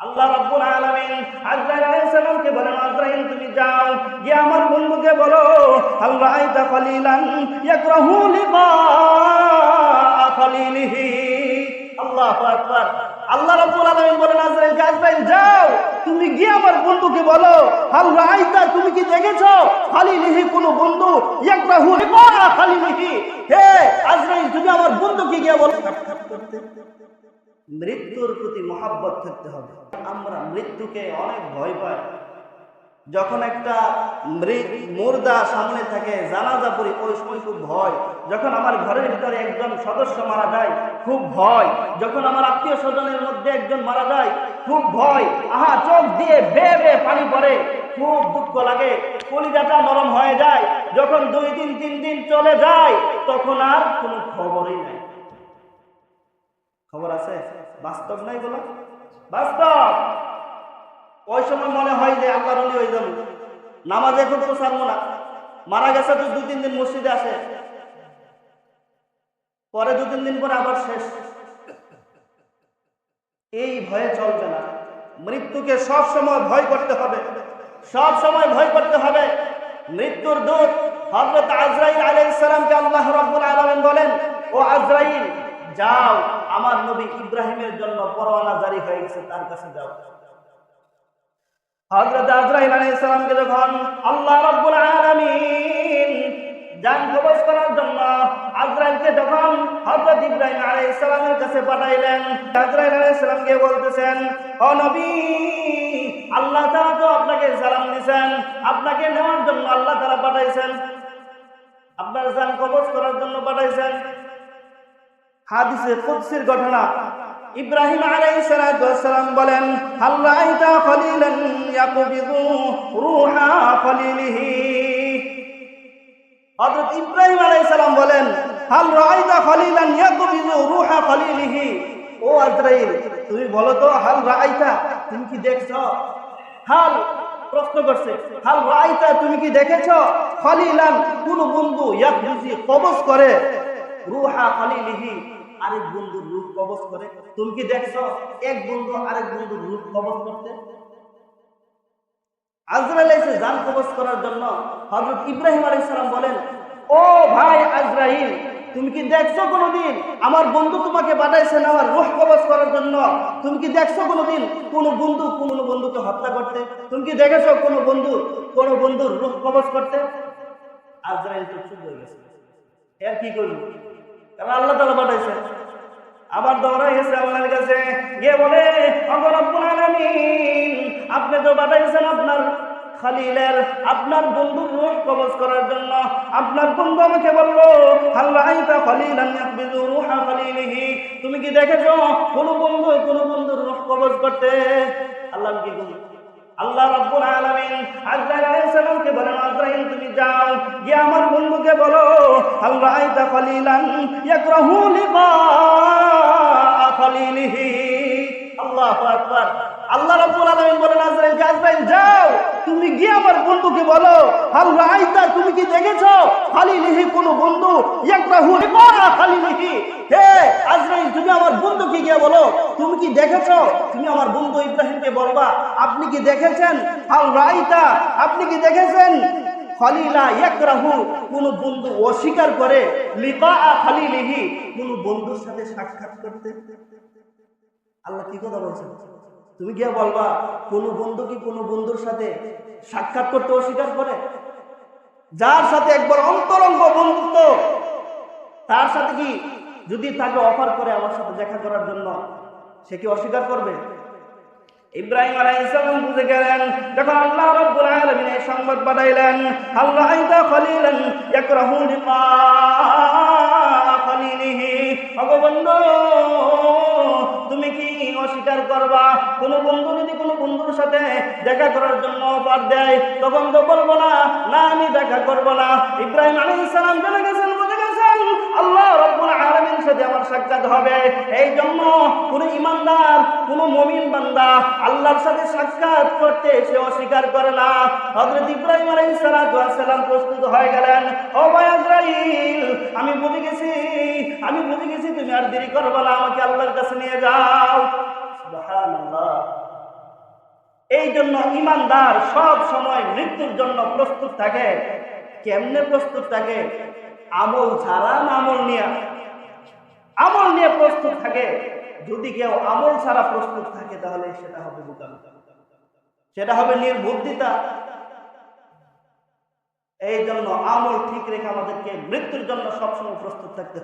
আল্লাহ রাব্বুল আলামিন আজরাইল আলাইহিস সালামকে বলেন, আজরাইল, তুমি যাও, গিয়ে আমার বন্ধুকে বলো, আল্লাহ আইতা খলিলান ইয়াকরাহু লিকা খলিলিহি। আল্লাহু আকবার। আল্লাহ রাব্বুল আলামিন বলেন আজরাইল আজরাইল যাও, তুমি গিয়ে আমার বন্ধুকে বলো, আল্লাহ আইতা তুমি কি দেখেছ? খলিলিহি, কোন বন্ধু? ইয়াকরাহু লিকা খলিলিহি। হে আজরাইল, তুমি আমার বন্ধুকে গিয়ে বলো। করতে মৃত্যুর প্রতি মহাব্বত থাকতে হবে। আমরা মৃত্যুকে অনেক ভয় পাই। যখন একটা মুর্দা সামনে থাকে, জানাজা পড়ি, ওই সময় খুব ভয়। যখন আমার ঘরের ভিতরে একজন সদস্য মারা যায়, খুব ভয়। যখন আমার আত্মীয় স্বজনের মধ্যে একজন মারা যায়, খুব ভয়। আহা, চোখ দিয়ে বে বে পানি পড়ে, খুব দুঃখ লাগে। কলিজাটা নরম হয়ে যায়। যখন দুই দিন, তিন দিন চলে যায়, তখন আর কোনো খবরই নাই। খবর আছে? বাস্তব নাই বলো? বাস্তব! ওই সময় মনে হয় যে আল্লাহর অলি হয়ে যাব। নামাজ এখন তো ছাড়বো না। মারা গেছে তো দুই তিন দিন মসজিদে আসে। পরে দু, তিন দিন পরে আবার শেষ। এই ভয়ে চলবে না। মৃত্যুকে সব সময় ভয় করতে হবে। সব সময় ভয় করতে হবে। মৃত্যুর দূত হযরত আজরাইল আলাইহিস সালামকে আল্লাহ রাব্বুল আলামিন বলেন, ও আজরাইল যাও, আমার নবী ইব্রাহিমের জন্য পরোয়ানা জারি হয়ে গেছে, তার কাছে যাও। হযরত আজরাইল আলাইহিস সালামকে যখন আল্লাহ রাব্বুল আলামিন জান কবজ করার জন্য আজরাইলকে যখন হযরত ইব্রাহিম আলাইহিস কাছে পাঠাইলেন, আজরাইল আলাইহিস সালামকে বলতেছেন, ও নবী, আল্লাহ তাআলা তো আপনাকে সালাম দিয়েছেন, আপনাকে নেওয়ার জন্য আল্লাহ তাআলা পাঠাইছেন। আপনার জান কবজ করার জন্য পাঠাইছেন। হাদিসে কুদসির ঘটনা। ইব্রাহিম আলাইহিস সালাম বলেন, হাল রাআইতা খলিলান ইয়াকবিদু রূহা খলিলিহি? হযরত ইব্রাহিম আলাইহিস বলেন, হাল রাআইতা খলিলান ইয়াকবিদু রূহা খলিলিহি? ও আজরাইল, তুমি বলো তো, হাল রাআইতা, তুমি কি দেখছ? হাল প্রশ্ন করছে, হাল রাআইতা, তুমি কি দেখেছ? খলিলান, কোন বন্ধু ইয়াকবিজি কবজ করে রুহা খলিলিহি। আরেক বন্ধুর রূপ কবজ করে। তুমি কি দেখছ এক বন্ধু আরেক বন্ধুর রূপ কবজ করতে? আজরাইল এসে জান কবজ করার জন্য হযরত ইব্রাহিম বলেন, ও ভাই আজরাইল, তুমি কি দেখছ কোনোদিন আমার বন্ধু তোমাকে পাঠাইছেন আমার রূহ কবজ করার জন্য? তুমি কি দেখছ কোনোদিন কোন বন্ধু কোন বন্ধুকে হত্যা করতে? তুমি কি দেখেছ কোন বন্ধু কোন বন্ধুর রূহ কবজ করতে? আজরাইল তো চুপ হয়ে গেছে। এর কি করব? কারণ আল্লাহ তালা আবার দৌড়াই গেছে আপনার কাছে গিয়ে বলে অগরব্বুল আলামিন, আপনি তো পাঠাইছেন আপনার খালিলের, আপনার বন্ধুর কবজ করার জন্য। আপনার বন্ধু আমাকে বলল আইতা খালিলান ইয়াকবিজু রূহা খালিলিহি? তুমি কি দেখেছ? কোন বন্ধু কোন বন্ধুর করতে। আল্লাহ কি আল্লাহ রাব্বুল আলামিন আজরাইল আলাইহিস সালামকে বলেন, আজরাইল, তুমি যাও। গিয়ে আমার বন্ধুকে বলো আল্লাহ খলিলিহি আল্লাহু রাব্বুল আলামিন বলেন, আজরাইল যাও। তুমি গিয়ে আমার বন্ধুকে বলো আল্লাহ আইতা তুমি কি দেখেছ? কোন বন্ধু? ইয়াকরাহু লিকা খলিলিহি হে আজরাইল, তুমি আমার বন্ধুকে গিয়ে বলো, তুমি কি দেখেছ? তুমি আমার বন্ধু ইব্রাহিমকে বলবা, আপনি কি দেখেছেন? হাল রাইতা আপনি কি দেখেছেন? খলিলা ইয়াকরাহু, কোন বন্ধু অস্বীকার করে লিকা খালিলিহি, কোন বন্ধুর সাথে সাক্ষাৎ করতে। আল্লাহ কি কথা বলছেন? তুমি গিয়ে বলবা, কোন বন্ধু কি কোন বন্ধুর সাথে সাক্ষাৎ করতে অস্বীকার করে? যার সাথে একবার অন্তরঙ্গ বন্ধুত্ব, তার সাথে কি যদি তাকে অফার করে আমার সাথে দেখা করার জন্য, সে কি অস্বীকার করবে? ইব্রাহিম আলাইহিস সালাম বুঝে গেলেন, যখন আল্লাহ রাব্বুল আলামিন এই সংবাদ পাঠাইলেন আল্লাহ আইতা খলিলান ইয়াকরাহু খলিলিহি? তুমি কি অস্বীকার করবা? কোন বন্ধু যদি কোন বন্ধুর সাথে দেখা করার জন্য অফার দেয়, তখন তো বলব না না, আমি দেখা করব না। ইব্রাহিম আলাইহিস সালাম জেনে গেছেন। আল্লাহ রব্বুল আলামিন সাথে আমার সাক্ষাৎ হবে। এই জন্য কোন ইমানদার, কোন মুমিন বান্দা আল্লাহর সাথে সাক্ষাৎ করতে সে অস্বীকার করে না। হযরত ইব্রাহিম আলাইহিস সালাম প্রস্তুত হয়ে গেলেন, ও ভাই আমি বুঝে গেছি, আমি বুঝে গেছি তুমি আর দেরি করবে না, আমাকে আল্লাহর কাছে নিয়ে যাও। সুবহানাল্লাহ। জন্য ইমানদার সব সময় মৃত্যুর জন্য প্রস্তুত থাকে। কেমনে প্রস্তুত থাকে? আমল ছাড়া আমল নিয়ে? আমল নিয়ে প্রস্তুত থাকে। যদি কেউ আমল ছাড়া প্রস্তুত থাকে, তাহলে সেটা হবে বোকামি সেটা হবে নির্বুদ্ধিতা। এই জন্য আমল ঠিক রেখে আমাদেরকে মৃত্যুর জন্য সবসময় প্রস্তুত থাকতে।